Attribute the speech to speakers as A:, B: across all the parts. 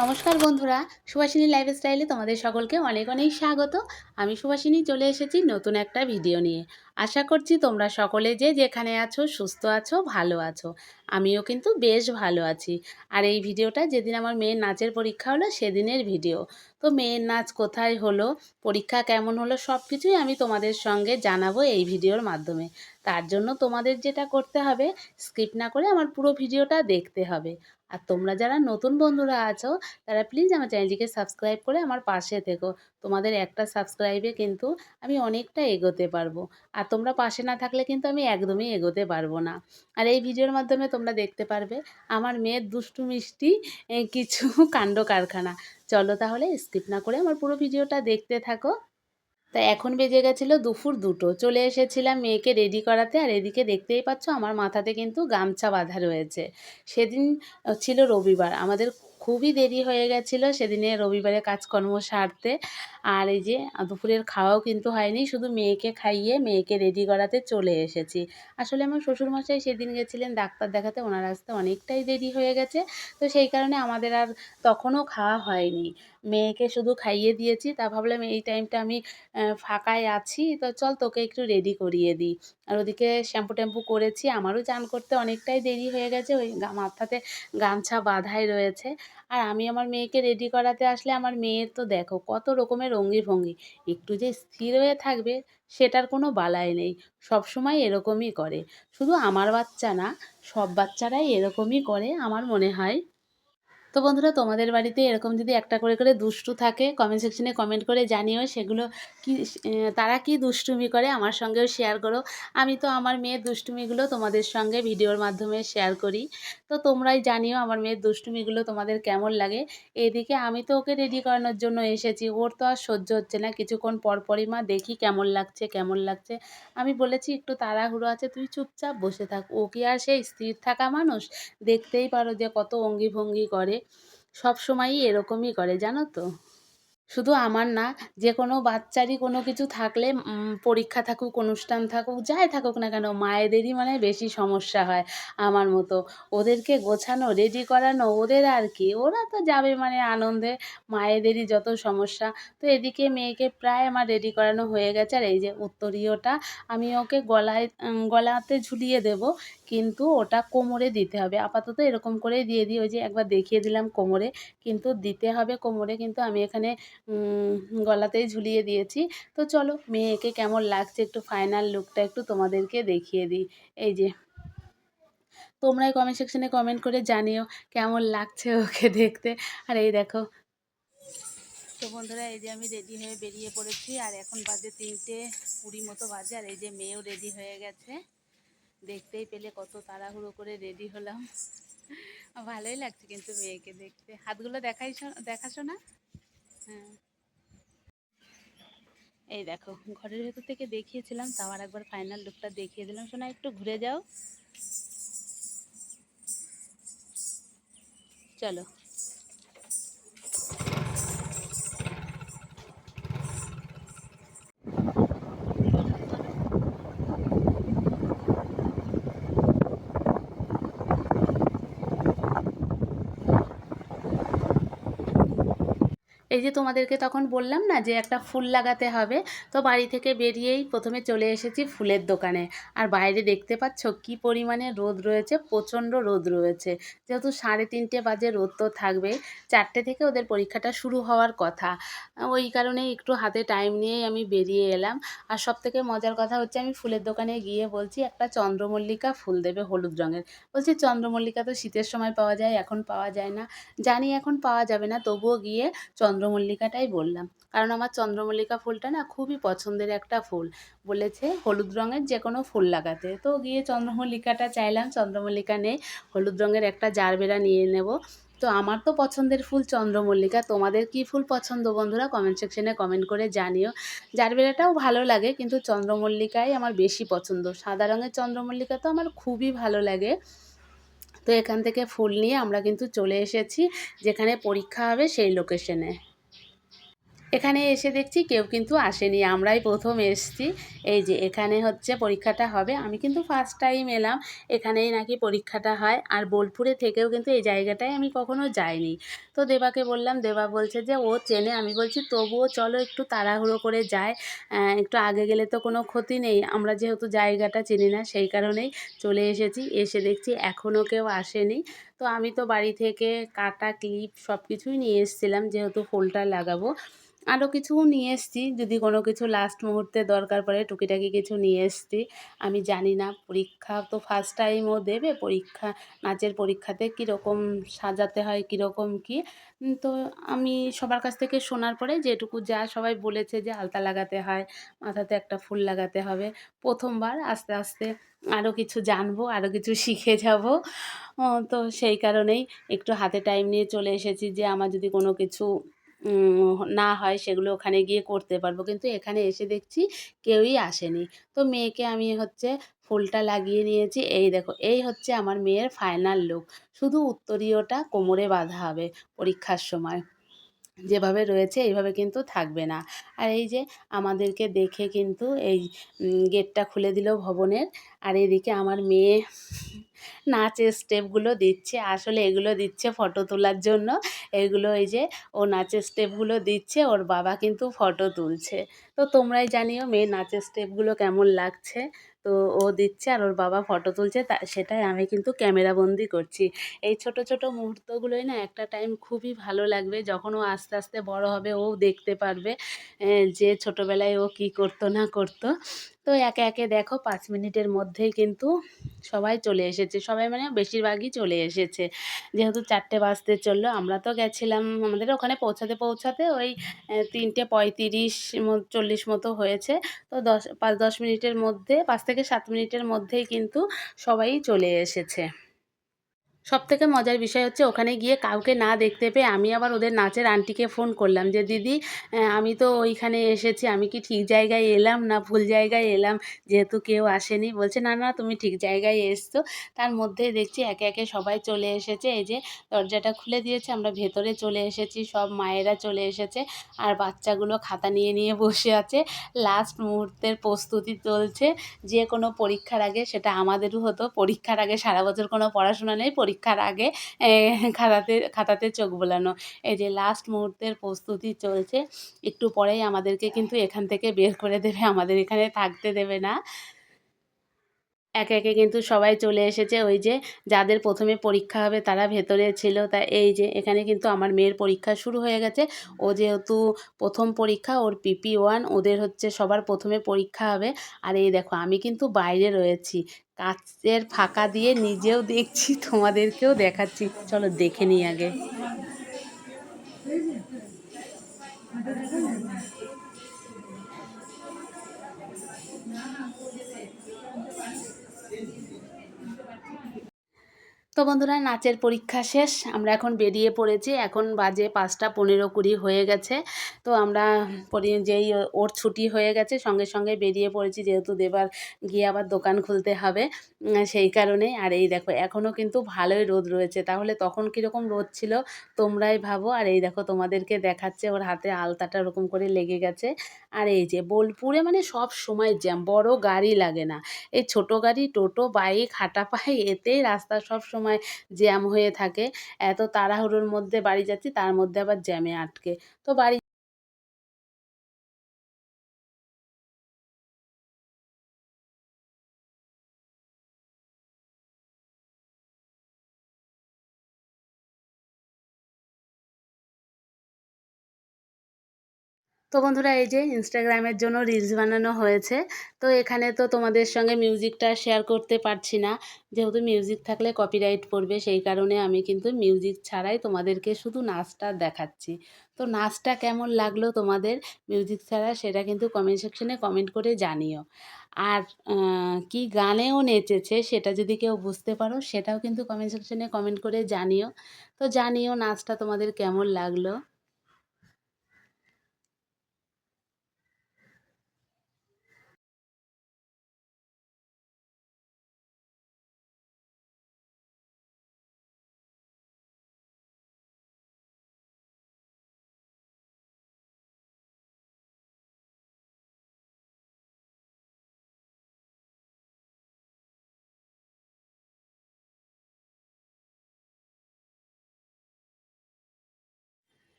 A: নমস্কার বন্ধুরা, সুভাষিনী লাইফস্টাইলে তোমাদের সকলকে অনেক অনেক স্বাগত। আমি সুভাষিনী, চলে এসেছি নতুন একটা ভিডিও নিয়ে। আশা করছি তোমরা সকলে যে যেখানে আছো, সুস্থ আছো, ভালো আছো। আমিও কিন্তু বেশ ভালো আছি। আর এই ভিডিওটা যেদিন আমার মেয়ের নাচের পরীক্ষা হলো, সেদিনের ভিডিও। তো মেয়ের নাচ কোথায় হলো, পরীক্ষা কেমন হলো সব কিছুই আমি তোমাদের সঙ্গে জানাব এই ভিডিওর মাধ্যমে। তার জন্য তোমাদের যেটা করতে হবে, স্কিপ না করে আমার পুরো ভিডিওটা দেখতে হবে। আর তোমরা যারা নতুন বন্ধুরা আছো, তারা প্লিজ আমার চ্যানেলটিকে সাবস্ক্রাইব করে আমার পাশে থেকো। তোমাদের একটা সাবস্ক্রাইবে কিন্তু আমি অনেকটা এগোতে পারব। আর তোমরা পাশে না থাকলে কিন্তু আমি একদমই এগোতে পারব না। আর এই ভিডিওর মাধ্যমে তোমরা দেখতে পারবে, আমার মেয়ের দুষ্টু মিষ্টি কিছু কাণ্ড কারখানা। চলো তাহলে স্কিপ না করে আমার পুরো ভিডিওটা দেখতে থাকো। তা এখন বেজে গেছিল দুপুর দুটো, চলে এসেছিলাম মেয়েকে রেডি করাতে, আর এদিকে দেখতেই পাচ্ছ আমার মাথাতে কিন্তু গামছা বাঁধা রয়েছে। সেদিন, ছিল রবিবার, আমাদের খুবই দেরি হয়ে গেছিল সেদিনে রবিবারে কাজকর্ম সারতে। আর এই যে, দুপুরের খাওয়াও কিন্তু হয়নি, শুধু মেয়েকে খাইয়ে মেয়েকে রেডি করাতে চলে এসেছি। আসলে আমার শ্বশুরমশাই সেদিন গেছিলেন ডাক্তার দেখাতে, ওনার আসতে অনেকটাই দেরি হয়ে গেছে। তো সেই কারণে আমাদের আর তখনও খাওয়া হয়নি। মেয়েকে শুধু খাইয়ে দিয়েছি, তা ভাবলাম এই টাইমটা আমি ফাঁকায় আছি, তো চল তোকে একটু রেডি করিয়ে দিই। আর ওদিকে শ্যাম্পু ট্যাম্পু করেছি, আমারও চান করতে অনেকটাই দেরি হয়ে গেছে, ওই মাথাতে গামছা বাঁধাই রয়েছে। আর আমি আমার মেয়েকে রেডি করাতে আসলে আমার মেয়ের তো দেখো কত রকমের অঙ্গি ভঙ্গি একটু যে স্থির হয়ে থাকবে সেটার কোনো বালাই নেই, সব সময় এরকমই করে। শুধু আমার বাচ্চা না, সব বাচ্চারাই এরকমই করে, আমার মনে হয়। তো বন্ধুরা, তোমাদের বাড়িতে এরকম যদি একটা করে করে দুষ্টু থাকে কমেন্ট সেকশনে কমেন্ট করে জানিও সেগুলো কি তারা কি দুষ্টুমি করে আমার সঙ্গেও শেয়ার করো। আমি তো আমার মেয়ের দুষ্টুমিগুলো তোমাদের সঙ্গে ভিডিওর মাধ্যমে শেয়ার করি। তো তোমরাই জানিও আমার মেয়ের দুষ্টুমিগুলো তোমাদের কেমন লাগে। এদিকে আমি তো ওকে রেডি করানোর জন্য এসেছি, ওর তো আর সহ্য হচ্ছে না। কিছুক্ষণ পরপরই মা দেখি কেমন লাগছে কেমন লাগছে। আমি বলেছি, একটু তাড়াহুড়ো আছে, তুই চুপচাপ বসে থাক। ও কি আর সেই স্থির থাকা মানুষ? দেখতেই পারো যে কত অঙ্গি ভঙ্গি করে। সব সময়ই এরকমই করে, জানো তো? শুধু আমার না, যে কোনো বাচ্চারই কোনো কিছু থাকলে পরীক্ষা থাকুক, অনুষ্ঠান থাকুক, যাই থাকুক না কেন, মায়েদেরই মানে বেশি সমস্যা হয় আমার মতো। ওদেরকে গোছানো রেডি করানো, ওদের আর কি? ওরা তো যাবে মানে আনন্দে, মায়েদেরই যত সমস্যা। তো এদিকে মেয়েকে প্রায় আমার রেডি করানো হয়ে গেছে, আর এই যে উত্তরীয়টা, আমি ওকে গলায় গলাতে ঝুলিয়ে দেব। কিন্তু ওটা কোমরে দিতে হবে। আপাতত এরকম করেই দিয়ে দিই। ওই যে একবার দেখিয়ে দিলাম কোমরে। কিন্তু দিতে হবে কোমরে। কিন্তু আমি এখানে গলাতেই ঝুলিয়ে দিয়েছি। তো চলো, মেয়েকে কেমন লাগছে একটু ফাইনাল লুকটা একটু তোমাদেরকে দেখিয়ে দিই। এই যে। তোমরাই কমেন্ট সেকশনে কমেন্ট করে জানিও কেমন লাগছে ওকে দেখতে। আর এই দেখো। তো বন্ধুরা, এই যে আমি রেডি হয়ে বেরিয়ে পড়েছি। আর এখন বাজে তিনটে কুড়ি মতো বাজে। আর এই যে মেয়েও রেডি হয়ে গেছে। দেখতেই পেলে কত তাড়াহুড়ো করে রেডি হলাম। ভালোই লাগছে কিন্তু মেয়েকে দেখতে। হাতগুলো দেখাই দেখাশো না হ্যাঁ। এই দেখো, ঘরের ভেতর থেকে দেখিয়েছিলাম, তাও আর একবার ফাইনাল লুকটা দেখিয়ে দিলাম। শোনা একটু ঘুরে যাও। চলো। এই যে তোমাদেরকে তখন বললাম না যে একটা ফুল লাগাতে হবে, তো বাড়ি থেকে বেরিয়েই প্রথমে চলে এসেছি ফুলের দোকানে। আর বাইরে দেখতে পাচ্ছ কি পরিমাণে রোদ রয়েছে, প্রচণ্ড রোদ রয়েছে। যেহেতু সাড়ে তিনটে বাজে রোদ তো থাকবে চারটে থেকে ওদের পরীক্ষাটা শুরু হওয়ার কথা। ওই কারণে একটু হাতে টাইম নিয়েই আমি বেরিয়ে এলাম। আর সব থেকে মজার কথা হচ্ছে আমি ফুলের দোকানে গিয়ে বলছি, একটা চন্দ্রমল্লিকা ফুল দেবে হলুদ রঙের। বলছি, চন্দ্রমল্লিকা তো শীতের সময় পাওয়া যায়, এখন পাওয়া যায় না। জানি এখন পাওয়া যাবে না, তবুও গিয়ে চন্দ্রমল্লিকাটাই বললাম। কারণ আমার চন্দ্রমল্লিকা ফুলটা না খুবই পছন্দের একটা ফুল। বলেছে হলুদ রঙের যে কোনো ফুল লাগাতে। তো গিয়ে চন্দ্রমল্লিকাটা চাইলাম, চন্দ্রমল্লিকা নেই, হলুদ রঙের একটা জারবেরা নিয়ে নেব। তো আমার তো পছন্দের ফুল চন্দ্রমল্লিকা। তোমাদের কি ফুল পছন্দ বন্ধুরা? কমেন্ট সেকশনে কমেন্ট করে জানিও। জারবেরাটাও ভালো লাগে, কিন্তু চন্দ্রমল্লিকাই আমার বেশি পছন্দ। সাদা রঙের চন্দ্রমল্লিকা তো আমার খুবই ভালো লাগে। তো এখান থেকে ফুল নিয়ে আমরা কিন্তু চলে এসেছি। যেখানে পরীক্ষা হবে সেই লোকেশনে এখানে এসে দেখছি কেউ কিন্তু আসেনি, আমরাই প্রথম এসছি। এই যে এখানে হচ্ছে পরীক্ষাটা হবে। আমি কিন্তু ফার্স্ট টাইম এলাম, এখানেই নাকি পরীক্ষাটা হয়। আর বোলপুরে থেকেও কিন্তু এই জায়গাটায় আমি কখনো যাইনি। তো দেবাকে বললাম, দেবা বলছে যে ও চেনে। আমি বলছি, তবুও চলো একটু তাড়াহুড়ো করে যায় একটু আগে গেলে তো কোনো ক্ষতি নেই। আমরা যেহেতু জায়গাটা চিনি না, সেই কারণেই চলে এসেছি। এসে দেখছি এখনও কেউ আসেনি। তো আমি তো বাড়ি থেকে কাটা, ক্লিপ সব কিছুই নিয়ে এসেছিলাম, যেহেতু ফুলটা লাগাবো। আরও কিছু নিয়ে এসছি, যদি কোনো কিছু লাস্ট মুহূর্তে দরকার পড়ে, টুকিটাকি কিছু নিয়ে এসছি। আমি জানি না, পরীক্ষা তো ফার্স্ট টাইমও দেবে, পরীক্ষা, নাচের পরীক্ষাতে কীরকম সাজাতে হয়, কীরকম কী। তো আমি সবার কাছ থেকে শোনার পরে যেটুকু যা সবাই বলেছে যে আলতা লাগাতে হয়, মাথাতে একটা ফুল লাগাতে হবে, প্রথমবার আস্তে আস্তে আরও কিছু জানব আরও কিছু শিখে যাব। তো সেই কারণেই একটু হাতে টাইম নিয়ে চলে এসেছি যে আমার যদি কোনো কিছু না হয় সেগুলো ওখানে গিয়ে করতে পারব। কিন্তু এখানে এসে দেখছি কেউই আসেনি। তো মেয়েকে আমি হচ্ছে ফুলটা লাগিয়ে নিয়েছি। এই দেখো, এই হচ্ছে আমার মেয়ের ফাইনাল লুক শুধু উত্তরীয়টা কোমরে বাঁধা হবে পরীক্ষার সময়। যেভাবে রয়েছে এইভাবে কিন্তু থাকবে না। আর এই যে আমাদেরকে দেখে কিন্তু এই গেটটা খুলে দিল ভবনের। আর এদিকে আমার মেয়ে নাচের স্টেপগুলো দিচ্ছে। আসলে এগুলো দিচ্ছে ফটো তোলার জন্য। এগুলো এই যে ও নাচের স্টেপগুলো দিচ্ছে, ওর বাবা কিন্তু ফটো তুলছে। তো তোমরাই জানিও মেয়ে নাচের স্টেপগুলো কেমন লাগছে? তো ও দিচ্ছে আর ওর বাবা ফটো তুলছে। তা, সেটাই আমি কিন্তু ক্যামেরাবন্দি করছি। এই ছোট ছোট মুহূর্তগুলোই না একটা টাইম খুবই ভালো লাগবে। যখন ও আস্তে আস্তে বড় হবে, ও দেখতে পারবে যে ছোটোবেলায় ও কী করতো, না করতো। তো একে একে দেখো, পাঁচ মিনিটের মধ্যেই কিন্তু সবাই চলে এসেছে। সবাই মানে বেশিরভাগই চলে এসেছে। যেহেতু চারটে বাজতে চলল, আমরা তো গেছিলাম আমাদের ওখানে পৌঁছাতে পৌঁছাতে ওই তিনটে পঁয়ত্রিশ চল্লিশ মতো হয়েছে। তো দশ, পাঁচ দশ মিনিটের মধ্যে, পাঁচ থেকে সাত মিনিটের মধ্যেই কিন্তু সবাই চলে এসেছে। সব থেকে মজার বিষয় হচ্ছে ওখানে গিয়ে কাউকে না দেখতে পেয়ে আমি আবার ওদের নাচের আন্টিকে ফোন করলাম যে, দিদি আমি তো ওইখানে এসেছি, আমি কি ঠিক জায়গায় এলাম না ভুল জায়গায় এলাম? যেহেতু কেউ আসেনি। বলছে, না না, তুমি ঠিক জায়গায় এসছো। তার মধ্যে দেখছি একে একে সবাই চলে এসেছে। এই যে দরজাটা খুলে দিয়েছে, আমরা ভেতরে চলে এসেছি, সব মায়েরা চলে এসেছে আর বাচ্চাগুলো খাতা নিয়ে নিয়ে বসে আছে। লাস্ট মুহূর্তের প্রস্তুতি চলছে। যে কোনো পরীক্ষার আগে, সেটা আমাদেরও হতো। পরীক্ষার আগে সারা বছর কোনো পড়াশোনা নেই পরীক্ষার আগে খাতাতে খাতাতে চোখ বোলানো। এই যে লাস্ট মুহূর্তের প্রস্তুতি চলছে, একটু পরেই আমাদেরকে কিন্তু এখান থেকে বের করে দেবে, আমাদের এখানে থাকতে দেবে না। একে একে কিন্তু সবাই চলে এসেছে। ওই যে যাদের প্রথমে পরীক্ষা হবে তারা ভেতরে ছিল। তা এই যে এখানে কিন্তু আমার মেয়ের পরীক্ষা শুরু হয়ে গেছে। ও যেহেতু প্রথম পরীক্ষা, ওর পিপি ওয়ান, ওদের হচ্ছে সবার প্রথমে পরীক্ষা হবে। আর এই দেখো, আমি কিন্তু বাইরে রয়েছি। কাচের ফাঁকা দিয়ে নিজেও দেখছি, তোমাদেরকেও দেখাচ্ছি। চলো দেখে নিই আগে। তো বন্ধুরা, নাচের পরীক্ষা শেষ। আমরা এখন বেরিয়ে পড়েছি। এখন বাজে পাঁচটা পনেরো কুড়ি হয়ে গেছে। তো আমরা যেই ওর ছুটি হয়ে গেছে, সঙ্গে সঙ্গে বেরিয়ে পড়েছি। যেহেতু দেবার গিয়ে আবার দোকান খুলতে হবে সেই কারণে আর এই দেখো এখনও কিন্তু ভালোই রোদ রয়েছে। তাহলে তখন কীরকম রোদ ছিল, তোমরাই ভাবো। আর এই দেখো, তোমাদেরকে দেখাচ্ছে, ওর হাতে আলতাটা ওরকম করে লেগে গেছে। আর এই যে বোলপুরে মানে সব সময় জ্যাম, বড় গাড়ি লাগে না। এই ছোট গাড়ি, টোটো, বাইক, হাঁটা পায়ে, এতেই রাস্তা সব সময় সময় জ্যাম হয়ে থাকে। এত তাড়াহুড়োর মধ্যে বাড়ি যাচ্ছি, তার মধ্যে আবার জ্যামে আটকে। তো বাড়ি তো বন্ধুরা, এই যে ইনস্টাগ্রামের জন্য রিলস বানানো হয়েছে, তো এখানে তো তোমাদের সঙ্গে মিউজিকটা শেয়ার করতে পারছি না। যেহেতু মিউজিক থাকলে কপিরাইট পড়বে, সেই কারণে আমি কিন্তু মিউজিক ছাড়াই তোমাদেরকে শুধু নাচটা দেখাচ্ছি। তো নাচটা কেমন লাগল তোমাদের মিউজিক ছাড়া, সেটা কিন্তু কমেন্ট সেকশনে কমেন্ট করে জানিও। আর কি গানেও নেচেছে সেটা যদি কেউ বুঝতে পারো, সেটাও কিন্তু কমেন্ট সেকশনে কমেন্ট করে জানিও। তো জানিও নাচটা তোমাদের কেমন লাগল?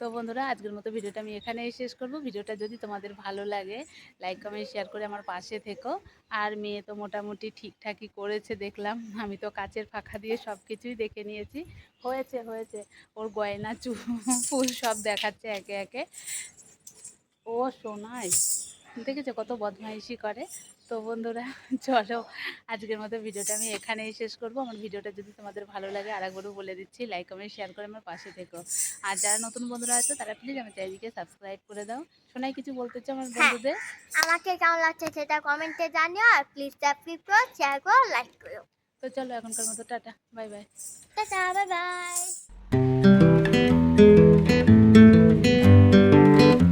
A: তো বন্ধুরা, আজকের মতো ভিডিওটা আমি এখানেই শেষ করব। ভিডিওটা যদি তোমাদের ভালো লাগে লাইক কমেন্ট শেয়ার করে আমার পাশে থেকো। আর মেয়ে তো মোটামুটি ঠিকঠাকই করেছে দেখলাম। আমি তো কাচের ফাঁকা দিয়ে সব কিছুই দেখে নিয়েছি। হয়েছে হয়েছে। ওর গয়না, চু, ফুল সব দেখাচ্ছে একে একে। ও সোনাই। দেখেছ কত বদমাইশি করে? তো বন্ধুরা চলো আজকের মতো ভিডিওটা আমি এখানেই শেষ করব। আমার ভিডিওটা যদি তোমাদের ভালো লাগে আরেকবারও বলে দিচ্ছি লাইক কমেন্ট শেয়ার করে আমার পাশে থেকো। আর যারা নতুন বন্ধুরা আছে তারা প্লিজ আমার চ্যানেলকে সাবস্ক্রাইব করে দাও। শোনাই কিছু বলতে চাও আমার
B: হ্যাঁ।
A: বন্ধুদের?
B: আমাকে কেমন লাগছে সেটা কমেন্টে জানিও আর প্লিজ সাবস্ক্রাইব করো শেয়ার করো লাইক করো।
A: তো চলো এখনকার মতো tata bye bye
B: tata bye bye